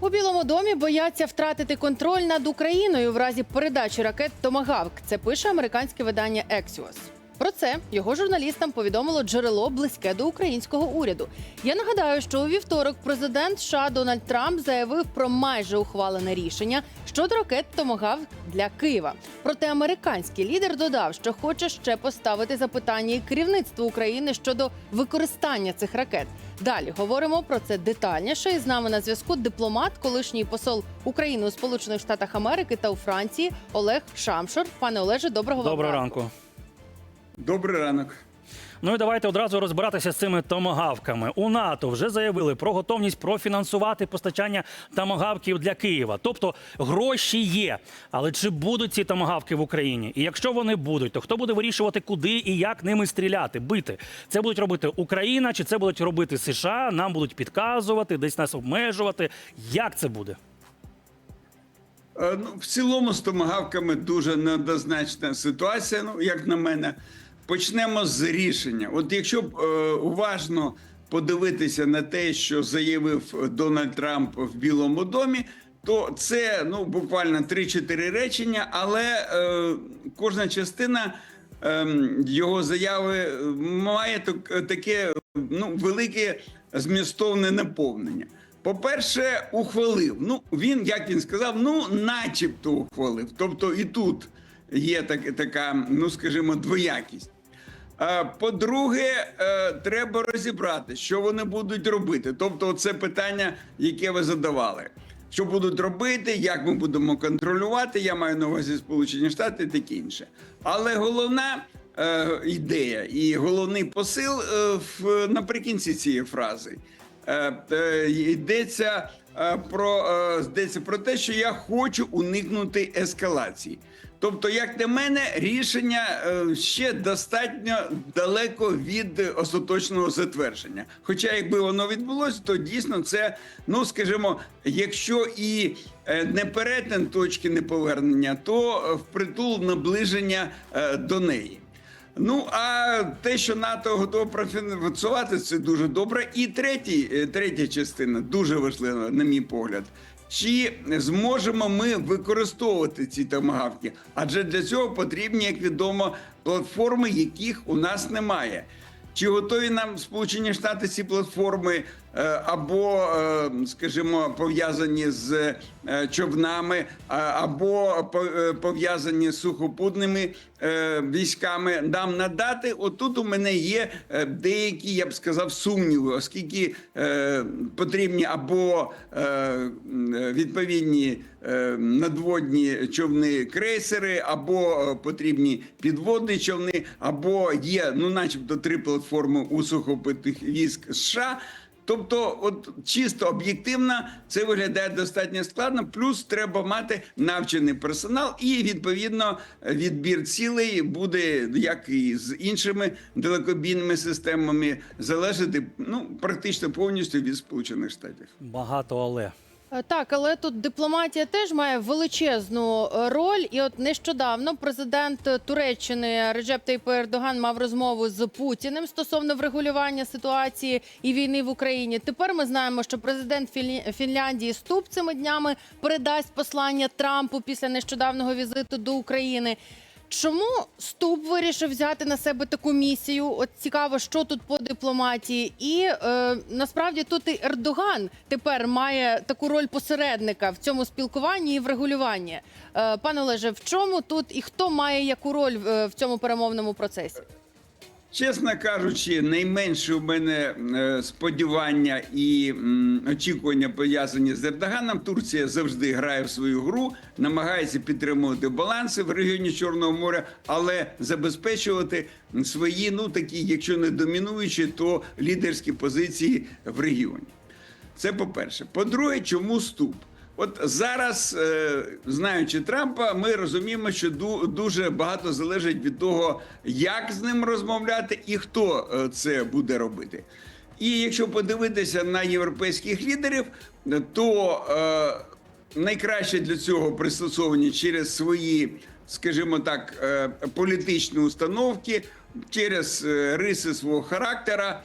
У Білому домі бояться втратити контроль над Україною в разі передачі ракет Томагавк. Це пише американське видання Axios. Про це його журналістам повідомило джерело близьке до українського уряду. Я нагадаю, що у вівторок президент США Дональд Трамп заявив про майже ухвалене рішення щодо ракет Томагавк для Києва. Проте американський лідер додав, що хоче ще поставити запитання і керівництву України щодо використання цих ракет. Далі говоримо про це детальніше. І з нами на зв'язку дипломат, колишній посол України у Сполучених Штатах Америки та у Франції Олег Шамшур. Пане Олеже, доброго вам Доброго ранку. Добрий ранок. Ну і давайте одразу розбиратися з цими томагавками. У НАТО вже заявили про готовність профінансувати постачання томагавків для Києва. Тобто гроші є. Але чи будуть ці томагавки в Україні? І якщо вони будуть, то хто буде вирішувати, куди і як ними стріляти, бити? Це будуть робити Україна, чи це будуть робити США? Нам будуть підказувати, десь нас обмежувати. Як це буде? Е, Ну, в цілому з томагавками дуже неоднозначна ситуація. Ну, як на мене, почнемо з рішення. От якщо б е, уважно подивитися на те, що заявив Дональд Трамп в Білому домі. То це ну буквально 3-4 речення, але е, кожна частина е, його заяви має таке ну велике змістовне наповнення. По-перше, ухвалив. Ну він, як він сказав, ну, начебто ухвалив. Тобто і тут є так, така, ну скажімо, двоякість. По-друге, е, треба розібрати, що вони будуть робити. Тобто, це питання, яке ви задавали. Що будуть робити, як ми будемо контролювати, я маю на увазі Сполучені Штати таке інше. Але головна е, ідея і головний посил е, в, наприкінці цієї фрази йдеться про йдеться про те, що я хочу уникнути ескалації. Тобто, як на мене, рішення е, ще достатньо далеко від остаточного затвердження. Хоча, якби воно відбулося, то дійсно це, ну скажімо, якщо і е, не перетин точки неповернення, то е, впритул наближення до неї. Ну а те, що НАТО готово профінансувати, це дуже добре. І третій, третя частина дуже важлива, на мій погляд. Чи зможемо ми використовувати ці томагавки? Адже для цього потрібні, як відомо, платформи, яких у нас немає. Чи готові нам Сполучені Штати ці платформи або, е, скажімо, пов'язані з е, човнами, або по- е, пов'язані з сухопутними е, військами нам надати? Отут у мене є е, деякі, я б сказав, сумніви, оскільки е, потрібні або е, е, відповідні е, надводні човни крейсери, або е, потрібні підводні човни, або є, ну, начебто, три платформи у сухопутних військ США. Тобто, от чисто об'єктивно, це виглядає достатньо складно. Плюс треба мати навчений персонал, і відповідно відбір цілей буде як і з іншими далекобійними системами залежати ну практично повністю від Сполучених Штатів. Багато але. Е, Так, але тут дипломатія теж має величезну е, роль. І от нещодавно президент е, Туреччини Реджеп Тейп Ердоган мав розмову з Путіним стосовно врегулювання ситуації і війни в Україні. Тепер ми знаємо, що президент Фінляндії Ступ цими днями передасть послання Трампу після нещодавнього візиту до України. Чому Ступ вирішив взяти на себе таку місію? От цікаво, що тут по дипломатії, і е, насправді тут і Ердоган тепер має таку роль посередника в цьому спілкуванні і в регулюванні. Е, пане Олеже, в чому тут і хто має яку роль е, в цьому перемовному процесі? Чесно кажучи, найменше у мене е, сподівання і очікування пов'язані з Ердоганом. Турція завжди грає в свою гру, намагається підтримувати баланси в регіоні Чорного моря, але забезпечувати свої, ну такі, якщо не домінуючі, то лідерські позиції в регіоні. Це по-перше. По-друге, чому ступ? От зараз, е, знаючи Трампа, ми розуміємо, що ду- дуже багато залежить від того, як з ним розмовляти і хто е, це буде робити. І якщо подивитися на європейських лідерів, то е, найкраще для цього пристосовані через свої, скажімо так, політичні установки, через риси свого характера.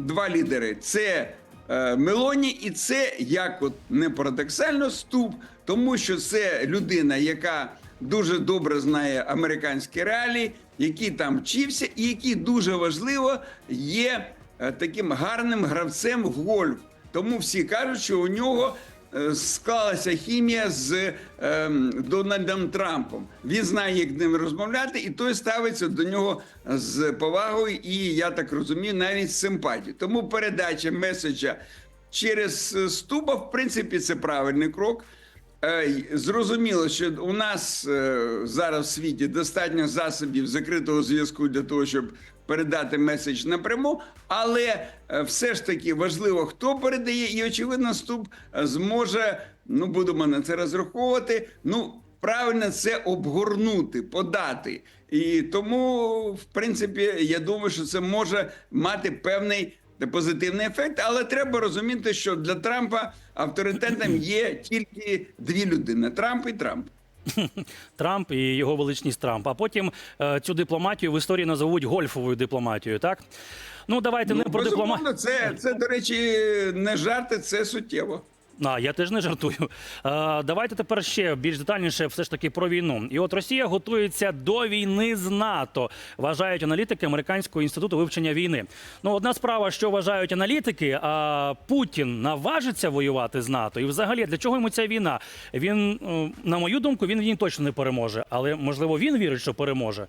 Два лідери це Мелоні, і це як от не парадоксально ступ, тому що це людина, яка дуже добре знає американські реалії, який там вчився, і який дуже важливо є е, таким гарним гравцем в гольф. Тому всі кажуть, що у нього е, склалася хімія з ем, Дональдом Трампом. Він знає, як ним розмовляти, і той ставиться до нього з повагою, і я так розумію, навіть з симпатією. Тому передача меседжа через е, Стуба, в принципі, це правильний крок. Е, Зрозуміло, що у нас е, зараз в світі достатньо засобів закритого зв'язку для того, щоб передати меседж напряму, але е, все ж таки важливо, хто передає, і очевидно, ступ зможе. Ну будемо на це розраховувати. Ну правильно це обгорнути, подати. І тому, в принципі, я думаю, що це може мати певний позитивний ефект, але треба розуміти, що для Трампа авторитетом є тільки дві людини: Трамп і Трамп. Трамп і його величність Трамп. А потім е, цю дипломатію в історії назовуть гольфовою дипломатією. Так ну давайте не про дипломатію. Це, це, до речі, не жарти, це суттєво. А, я теж не жартую. Е, давайте тепер ще більш детальніше, все ж таки про війну. І от Росія готується до війни з НАТО, вважають аналітики Американського інституту вивчення війни. Ну, одна справа, що вважають аналітики, а Путін наважиться воювати з НАТО. І взагалі для чого йому ця війна? Він, е, на мою думку, він в ній точно не переможе, але можливо він вірить, що переможе.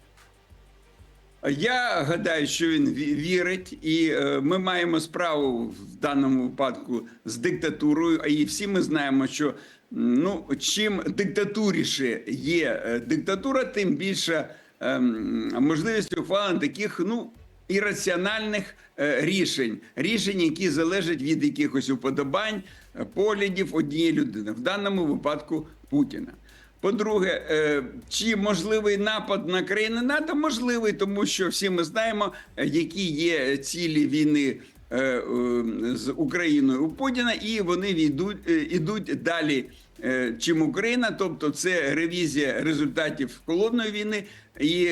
Я гадаю, що він вірить, і е, ми маємо справу в даному випадку з диктатурою. А і всі ми знаємо, що ну чим диктатуріше є е, диктатура, тим більше ем, можливість ухвалення таких ну ірраціональних е, рішень, рішень, які залежать від якихось уподобань, е, поглядів однієї людини, в даному випадку Путіна. По-друге, е, чи можливий напад на країни НАТО? Можливий, тому що всі ми знаємо, е, які є цілі війни е, з Україною у Путіна, і вони війдуть, е, ідуть далі, чим Україна. Тобто, це ревізія результатів холодної війни і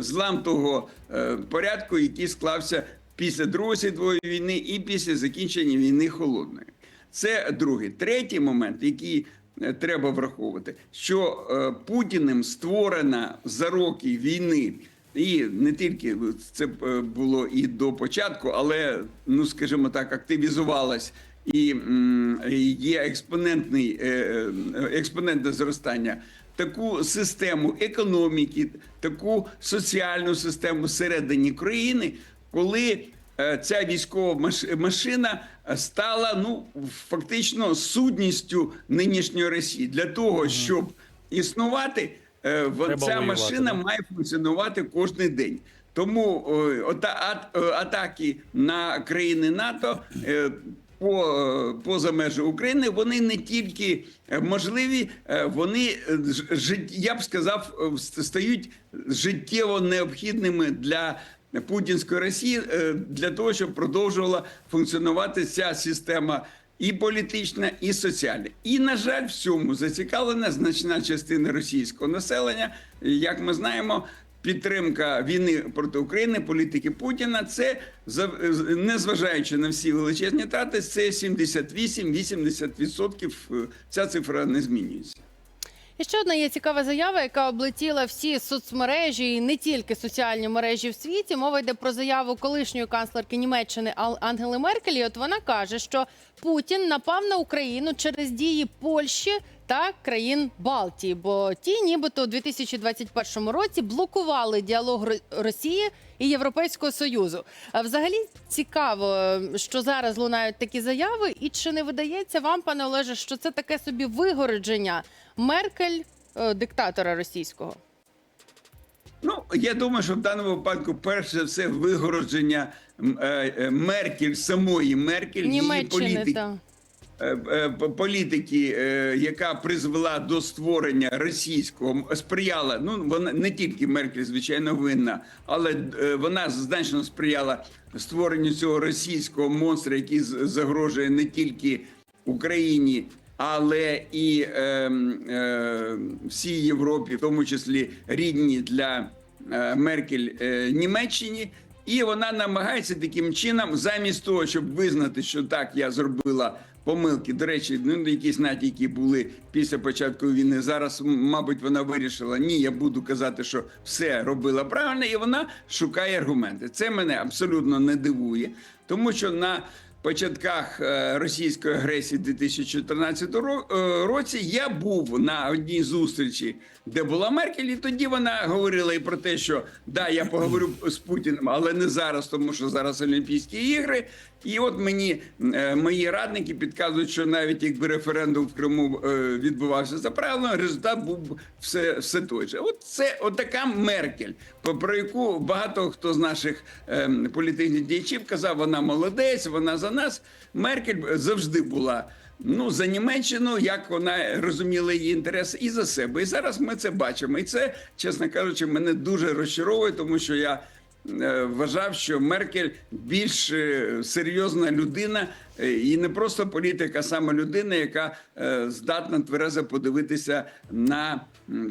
злам того порядку, який склався після Другої світової війни і після закінчення війни холодної. Це другий. Третій момент, який треба враховувати, що е, Путіним створена за роки війни, і не тільки це е, було і до початку, але ну скажімо так, активізувалась. І є експонентний е, е, експонентне зростання. Таку систему економіки, таку соціальну систему всередині країни, коли е, ця військова машина е, стала ну фактично судністю нинішньої Росії для того, щоб існувати, е, Треба ця воювати, машина да. має функціонувати кожен день. Тому ота, е, атаки на країни НАТО е, по, е, поза межі України вони не тільки е, можливі, е, вони е, я б сказав, е, стають життєво необхідними для путінської Росії е, для того, щоб продовжувала функціонувати ця система. І політична, і соціальна, і на жаль, в цьому зацікавлена значна частина російського населення. Як ми знаємо, підтримка війни проти України, політики Путіна, це незважаючи на всі величезні трати, це 78-80%. е, Ця цифра не змінюється. І ще одна є цікава заява, яка облетіла всі соцмережі і не тільки соціальні мережі в світі. Мова йде про заяву колишньої канцлерки Німеччини Ангели Меркель. І от вона каже, що Путін напав на Україну через дії Польщі та країн Балтії, бо ті, нібито у 2021 році блокували діалог Росії і Європейського союзу. А взагалі цікаво, що зараз лунають такі заяви, і чи не видається вам, пане Олеже, що це таке собі вигородження Меркель, е, диктатора російського? Ну, я думаю, що в даному випадку, перш за все, вигородження е, е, Меркель, самої Меркель, її політики. та політики, е, яка призвела до створення російського, сприяла. Ну вона не тільки Меркель, звичайно, винна, але е, вона значно сприяла створенню цього російського монстра, який загрожує не тільки Україні. Але і е, е, всій Європі, в тому числі рідні для е, Меркель е, Німеччині, І вона намагається таким чином, замість того, щоб визнати, що так я зробила помилки. До речі, ну якісь натяки були після початку війни. Зараз, мабуть, вона вирішила, ні, я буду казати, що все робила правильно, і вона шукає аргументи. Це мене абсолютно не дивує, тому що на початках е, російської агресії 2014 е, році я був на одній зустрічі, де була Меркель, і тоді вона говорила і про те, що да, я поговорю з Путіним, але не зараз, тому що зараз Олімпійські ігри. І от мені е, мої радники підказують, що навіть якби референдум в Криму відбувався за правилами, результат був все, все той же. От це отака Меркель, про яку багато хто з наших е, політичних діячів казав, вона молодець, вона за нас. Меркель завжди була. Ну, за Німеччину, як вона розуміла її інтереси і за себе. І зараз ми це бачимо. І це, чесно кажучи, мене дуже розчаровує, тому що я е, вважав, що Меркель більш е, серйозна людина е, і не просто політика, а саме людина, яка здатна тверезо подивитися на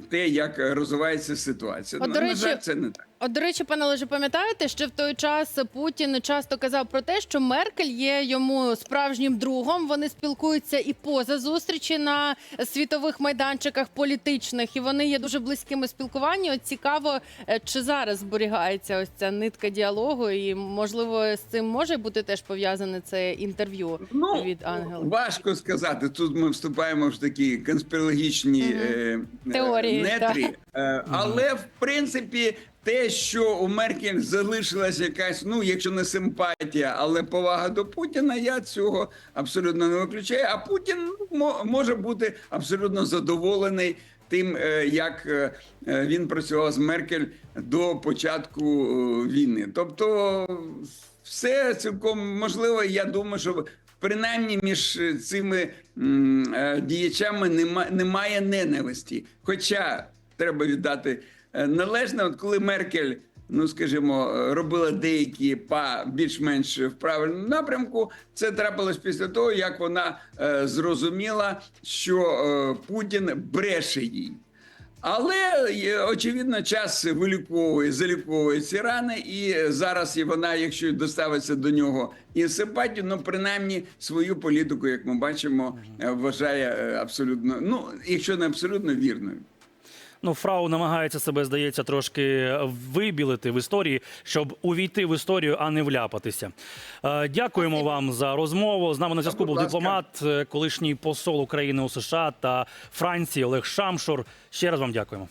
те, як розвивається ситуація. От, Ну, до на жаль, це не так. От, до речі, пане Олеже, пам'ятаєте, що в той час Путін часто казав про те, що Меркель є йому справжнім другом. Вони спілкуються і поза зустрічі на світових майданчиках політичних, і вони є дуже близькими в спілкуванні. От цікаво, е, чи зараз зберігається ось ця нитка діалогу, і можливо з цим може бути теж пов'язане це інтерв'ю Ну, від Ангели. важко сказати. Тут ми вступаємо в такі конспірологічні Мгм. е, е, Теорії, нетрі. Е, але в принципі. Те, що у Меркель залишилась якась, ну якщо не симпатія, але повага до Путіна, я цього абсолютно не виключаю. А Путін ну, мо- може бути абсолютно задоволений тим, е, як е, е, він працював з Меркель до початку війни. Тобто, все цілком можливо. Я думаю, що принаймні між цими діячами нема, немає ненависті. Хоча треба віддати е, належне, от коли Меркель. Ну, скажімо, е, робила деякі па більш-менш в правильному напрямку. Це трапилось після того, як вона е, зрозуміла, що е, Путін бреше їй. Але е, очевидно, час виліковує, заліковує ці рани, і зараз і вона, якщо доставиться до нього і симпатію, ну принаймні свою політику, як ми бачимо, вважає абсолютно, ну якщо не абсолютно вірною. Ну, фрау намагається себе, здається, трошки вибілити в історії, щоб увійти в історію, а не вляпатися. Е, Дякуємо вам за розмову. З нами на зв'язку був дипломат, е, колишній посол України у США та Франції Олег Шамшур. Ще раз вам дякуємо.